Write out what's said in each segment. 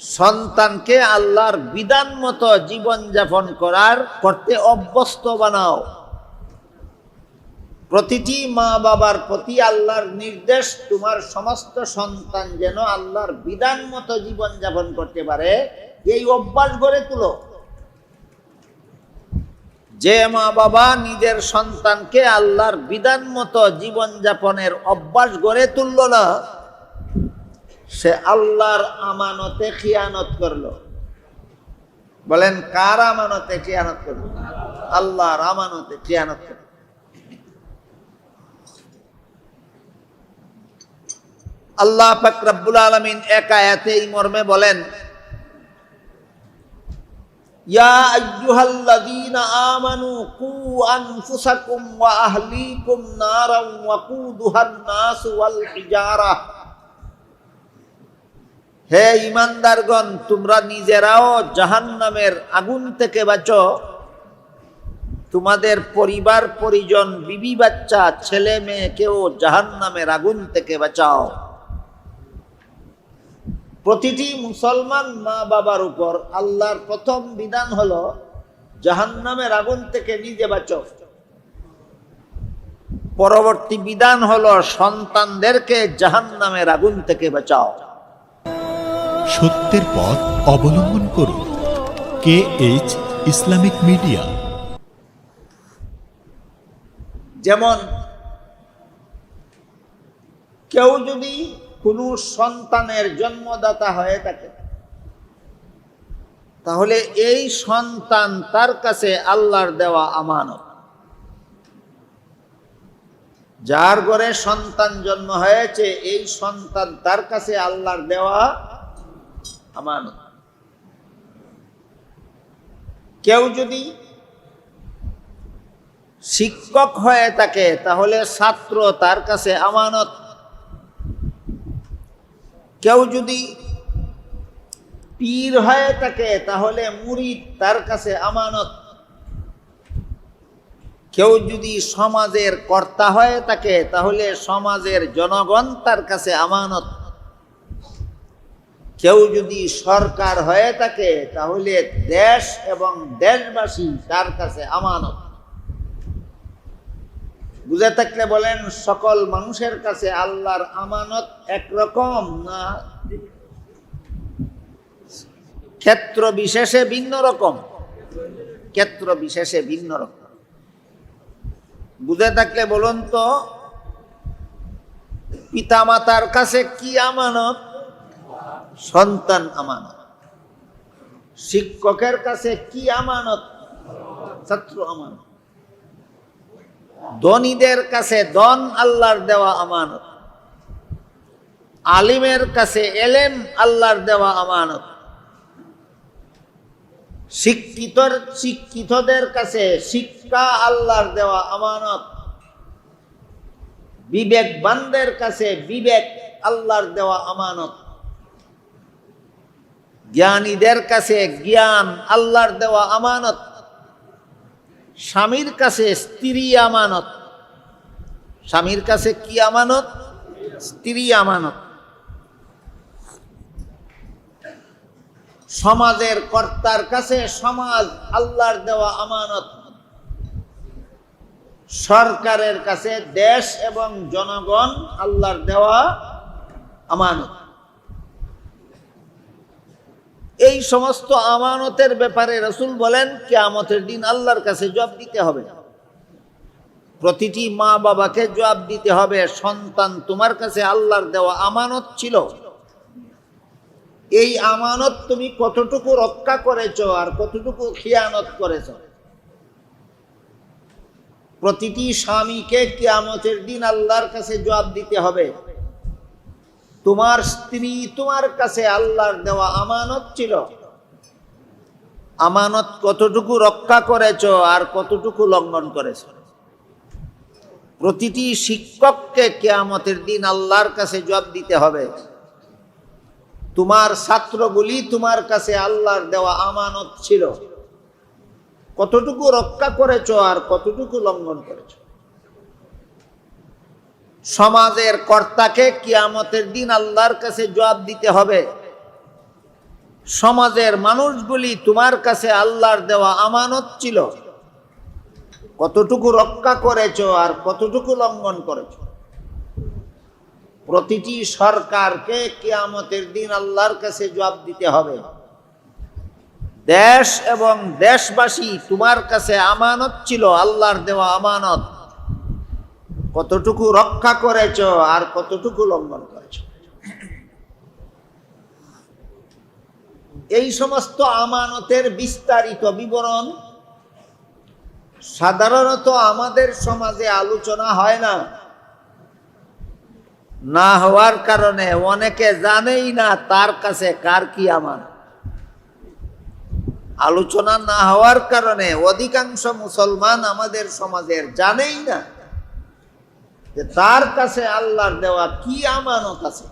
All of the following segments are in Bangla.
সন্তানকে আল্লাহর বিধান মতো জীবনযাপন করার করতে অভ্যস্ত বানাও। প্রতিটি মা বাবার প্রতি আল্লাহর নির্দেশ, তোমার সমস্ত সন্তান যেন আল্লাহর বিধান মতো জীবনযাপন করতে পারে, এই অভ্যাস গড়ে তুলো। যে মা বাবা নিজের সন্তানকে আল্লাহর বিধান মতো জীবনযাপনের অভ্যাস গড়ে তুলল না সে আল্লাহর আমানতে খিয়ানত করল। বলেন, কার আমানতে খিয়ানত করল? আল্লাহর আমানতে খিয়ানত করল। আল্লাহ পাক রব্বুল আলামিন এক এই মর্মে বলেন ওয়াকুদুহান নাস ওয়াল হিজারা। হে ইমানদারগণ, তোমরা নিজেরাও জাহান্নামের আগুন থেকে বাঁচো। তোমাদের পরিবার, পরিজন, বিবি, বাচ্চা, ছেলে মেয়েকেও জাহান্নামের আগুন থেকে বাঁচাও। প্রতিটি মুসলমান মা বাবার উপর আল্লাহর প্রথম বিধান হলো, জাহান্নামের আগুন থেকে নিজে বাঁচো। পরবর্তী বিধান হলো, সন্তানদেরকে জাহান্নামের আগুন থেকে বাঁচাও। সত্যের পথ অবলম্বন করুন। K H Islamic media. যেমন, কেউ যদি কোনো সন্তানের জন্মদাতা হয়ে থাকে, তাহলে এই সন্তান তার কাছে আল্লাহর দেওয়া আমানত। যার ঘরে সন্তান জন্ম হয়েছে, এই সন্তান তার কাছে আল্লাহর দেওয়া আমানত কেউ যদি শিক্ষক হয়ে থাকে, তাহলে ছাত্র, তার কাছে আমানত। কেউ যদি পীর হয়ে থাকে, তাহলে মুরিদ, তার কাছে আমানত। কেউ যদি সমাজের কর্তা হয়ে থাকে, তাহলে সমাজের জনগণ, তার কাছে আমানত। কেউ যদি সরকার হয়ে থাকে, তাহলে দেশ এবং দেশবাসী তার কাছে আমানত। বুঝে থাকলে বলেন, সকল মানুষের কাছে আল্লাহর আমানত একরকম না ক্ষেত্র বিশেষে ভিন্ন রকম? ক্ষেত্র বিশেষে ভিন্ন রকম। বুঝে থাকলে বলুন তো, পিতামাতার কাছে কি আমানত? সন্তান আমানত। শিক্ষকের কাছে কি আমানত? ছাত্র আমানত। ধনীদের কাছে ধন আল্লাহর দেওয়া আমানত। আলিমের কাছে এলেম আল্লাহর দেওয়া আমানত। শিক্ষিতর, শিক্ষিতদের কাছে শিক্ষা আল্লাহর দেওয়া আমানত। বিবেকবানদের কাছে বিবেক আল্লাহর দেওয়া আমানত। জ্ঞানীদের কাছে জ্ঞান, আল্লাহর দেওয়া আমানত। স্বামীর কাছে স্ত্রী আমানত। স্বামীর কাছে কি আমানত? স্ত্রী আমানত। সমাজের কর্তার কাছে সমাজ, আল্লাহর দেওয়া আমানত। সরকারের কাছে দেশ এবং জনগণ, আল্লাহর দেওয়া আমানত। এই সমস্ত আমানতের ব্যাপারে রসুল বলেন, কেয়ামতের দিন আল্লাহর কাছে জবাব দিতে হবে। প্রতিটি মা বাবাকে জবাব দিতে হবে, সন্তান তোমার কাছে আল্লাহর দেওয়া আমানত ছিল। এই আমানত তুমি কতটুকু রক্ষা করেছ আর কতটুকু খিয়ানত করেছ? প্রতিটি স্বামীকে কিয়ামতের দিন আল্লাহর কাছে জবাব দিতে হবে। তোমার স্ত্রী তোমার কাছে আল্লাহর দেওয়া আমানত ছিল। আমানত কতটুকু রক্ষা করেছ আর কতটুকু লঙ্ঘন করেছ? প্রতিটি শিক্ষককে কেয়ামতের দিন আল্লাহর কাছে জবাব দিতে হবে। তোমার ছাত্রগুলি তোমার কাছে আল্লাহর দেওয়া আমানত ছিল। কতটুকু রক্ষা করেছ আর কতটুকু লঙ্ঘন করেছ? সমাজের কর্তাকে কিয়ামতের দিন আল্লাহর কাছে জবাব দিতে হবে। সমাজের মানুষগুলি তোমার কাছে আল্লাহর দেওয়া আমানত ছিল। কতটুকু রক্ষা করেছ আর কতটুকু লঙ্ঘন করেছ? প্রতিটি সরকারকে কিয়ামতের দিন আল্লাহর কাছে জবাব দিতে হবে। দেশ এবং দেশবাসী তোমার কাছে আমানত ছিল, আল্লাহর দেওয়া আমানত। কতটুকু রক্ষা করেছ আর কতটুকু লঙ্ঘন করেছ? এই সমস্ত আমানতের বিস্তারিত বিবরণ সাধারণত আমাদের সমাজে আলোচনা হয় না। না হওয়ার কারণে অনেকে জানেই না তার কাছে কার কি আমার আলোচনা না হওয়ার কারণে অধিকাংশ মুসলমান আমাদের সমাজের জানেই না যে তার কাছে আল্লাহর দেওয়া কি আমানত আছে?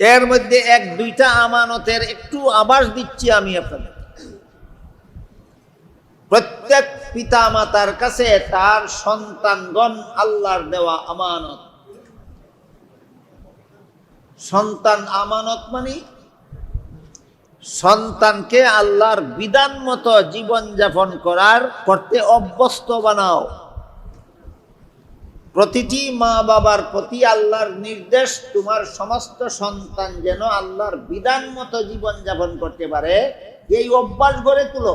এর মধ্যে এক দুইটা আমানতের একটু আভাস দিচ্ছি আমি আপনাদের। প্রত্যেক পিতা মাতার কাছে তার সন্তানগণ আল্লাহর দেওয়া আমানত। সন্তান আমানত মানে সন্তানকে আল্লাহর বিধান মতো জীবনযাপন করার করতে অভ্যস্ত বানাও। প্রতিটি মা বাবার প্রতি আল্লাহর নির্দেশ, তোমার সমস্ত সন্তান যেন আল্লাহর বিধান মতো জীবনযাপন করতে পারে, এই অভ্যাস গড়ে তুলো।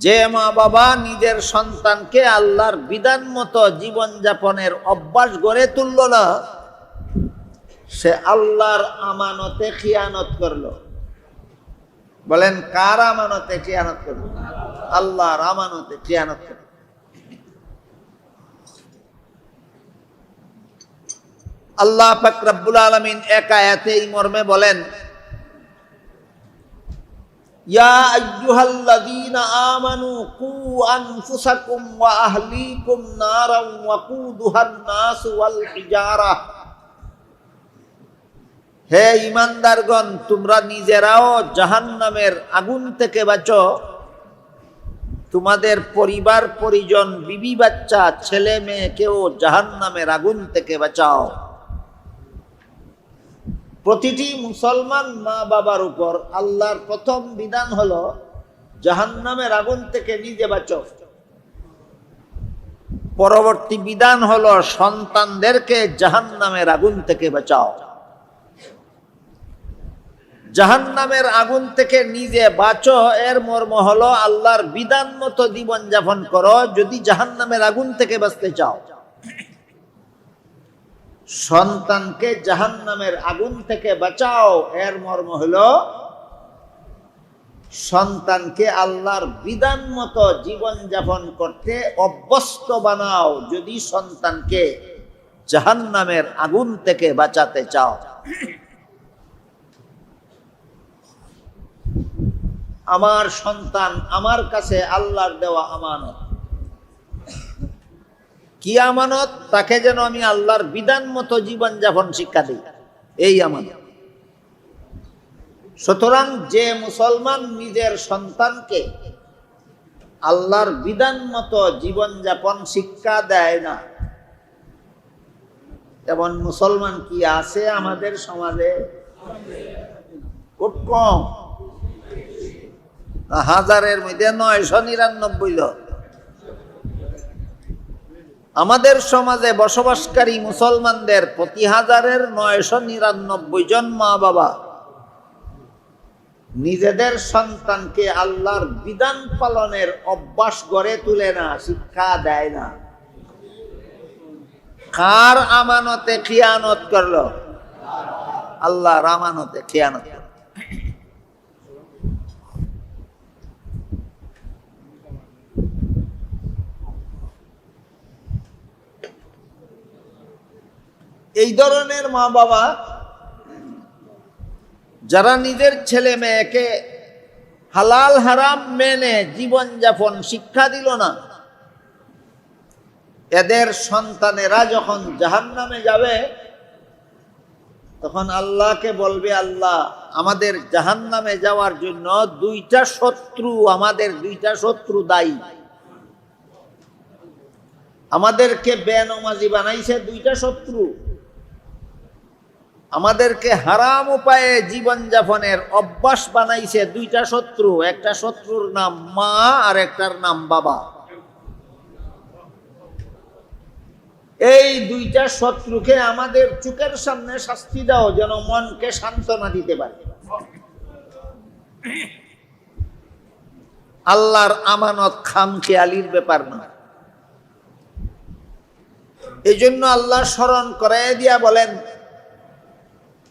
যে মা বাবা নিজের সন্তানকে আল্লাহর বিধান মতো জীবনযাপনের অভ্যাস গড়ে তুলল না সে আল্লাহর আমানতে খিয়ানত করল। বলেন, কার আমানতে খিয়ানত করল? আল্লাহর আমানতে খিয়ানত করল। আল্লাহ পাক রব্বুল আলামিন এক আয়াতে এই মর্মে বলেন, ইয়া আইয়ুহাল্লাযীনা আমানু কু আনফুসাকুম ওয়া আহলিকুম নারাও হিজারা। হে ইমানদারগণ, তোমরা নিজেরাও জাহান্নামের আগুন থেকে বাঁচো। তোমাদের পরিবার, পরিজন, বিবি, বাচ্চা, ছেলে মেয়েকেও জাহান্নামের আগুন থেকে বাঁচাও। প্রতিটি মুসলমান মা বাবার উপর আল্লাহর প্রথম বিধান হলো, জাহান্নামের আগুন থেকে নিজে বাঁচো। পরবর্তী বিধান হলো, সন্তানদেরকে জাহান্নামের আগুন থেকে বাঁচাও। জাহান্নামের আগুন থেকে নিজে বাঁচো। এর মর্ম হলো আল্লাহর বিধান মতো জীবন যাপন করো, যদি জাহান্নামের আগুন থেকে বাঁচতে চাও। সন্তানকে জাহান্নামের আগুন থেকে বাঁচাও। এর মর্ম হলো সন্তানকে আল্লাহর বিধান মতো জীবন যাপন করতে অভ্যস্ত বানাও, যদি সন্তানকে জাহান্নামের আগুন থেকে বাঁচাতে চাও। আমার সন্তান, আমার কাছে আল্লাহর দেওয়া আমানত। কি আমানত? তাকে যেন আমি আল্লাহর বিধান মতো জীবনযাপন শিক্ষা দিই। এই আমানত। সুতরাং যে মুসলমান নিজের সন্তানকে আল্লাহর বিধান মতো জীবনযাপন শিক্ষা দেয় না, তেমন মুসলমান কি আছে আমাদের সমাজে? খুব কম। হাজারের মধ্যে নয়শো নিরানব্বই জন। আমাদের সমাজে বসবাসকারী মুসলমানদের প্রতি হাজারের নয়শো নিরানব্বই জন মা বাবা নিজেদের সন্তানকে আল্লাহর বিধান পালনের অভ্যাস গড়ে তুলে না, শিক্ষা দেয় না। কার আমানতে খিয়ানত করল? আল্লাহর আমানতে খিয়ানত করল এই ধরনের মা বাবা, যারা নিজের ছেলে মেয়েকে হালাল হারাম মেনে জীবনযাপন শিক্ষা দিল না, এদের সন্তানেরা যখন জাহান্নামে যাবে, তখন আল্লাহকে বলবে, আল্লাহ, আমাদের জাহান্নামে যাওয়ার জন্য দুইটা শত্রু, আমাদের দুইটা শত্রু দায়ী। আমাদেরকে বেনমাজি বানাইছে দুইটা শত্রু। আমাদেরকে হারাম উপায়ে জীবনযাপনের অভ্যাস বানাইছে দুইটা শত্রু, একটা শত্রুর নাম মা আর একটার নাম বাবা। এই দুইটা শত্রুকে আমাদের চোখের সামনে শাস্তি দাও, যেন মনকে সান্ত্বনা দিতে পারে। আল্লাহর আমানত খাম খেয়ালির ব্যাপার না। এই জন্য আল্লাহ স্মরণ করাই দিয়া বলেন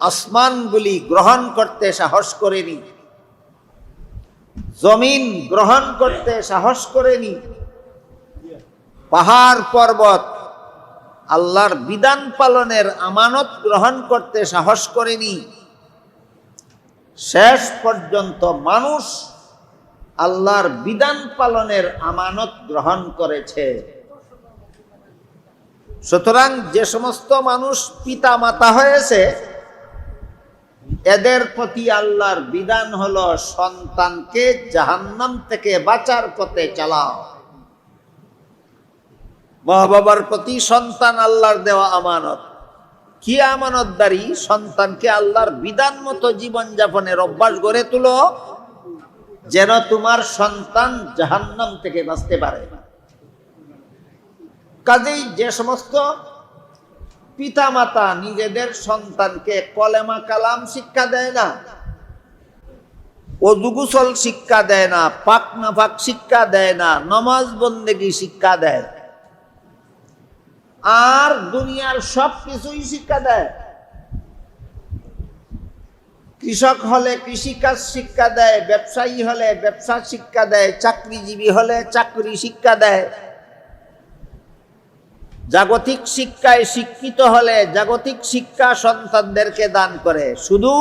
আসমানগুলি গ্রহণ করতে সাহস করেনি। জমিন গ্রহণ করতে সাহস করেনি। পাহাড় পর্বত আল্লাহর বিধান পালনের আমানত গ্রহণ করতে সাহস করেনি। শেষ পর্যন্ত মানুষ আল্লাহর বিধান পালনের আমানত গ্রহণ করেছে। সুতরাং যে সমস্ত মানুষ পিতা মাতা হয়েছে এদের প্রতি আল্লাহর বিধান হলো সন্তানকে জাহান্নাম থেকে বাঁচার পথে চালাও মা বাবার প্রতি সন্তান আল্লাহর দেওয়া আমানত। কি আমানতদারি সন্তানকে আল্লাহর বিধান মতো জীবনযাপনের অভ্যাস গড়ে তুলো, যেন তোমার সন্তান জাহান্নাম থেকে বাঁচতে পারে। কাজেই যে সমস্ত পিতা মাতা নিজেদের সন্তানকে কলেমা কালাম শিক্ষা দেয় না, অজুগুসল শিক্ষা দেয় না পাক শিক্ষা দেয় না, নমাজ বন্দেগী শিক্ষা দেয়। আর দুনিয়ার সব কিছুই শিক্ষা দেয়। কৃষক হলে কৃষিকাজ শিক্ষা দেয়, ব্যবসায়ী হলে ব্যবসা শিক্ষা দেয়, চাকরিজীবী হলে চাকরি শিক্ষা দেয়। জাগতিক শিক্ষায় শিক্ষিত হলে জাগতিক শিক্ষা সন্তানদেরকে দান করে। শুধু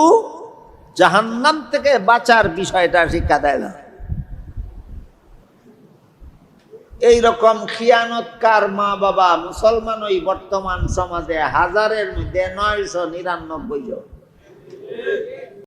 জাহান্নাম থেকে বাঁচার বিষয়টা শিক্ষা দেয় না। এই রকম খিয়ানতকার মা বাবা মুসলমান ওই বর্তমান সমাজে হাজারের মধ্যে নয়শো নিরানব্বই জন।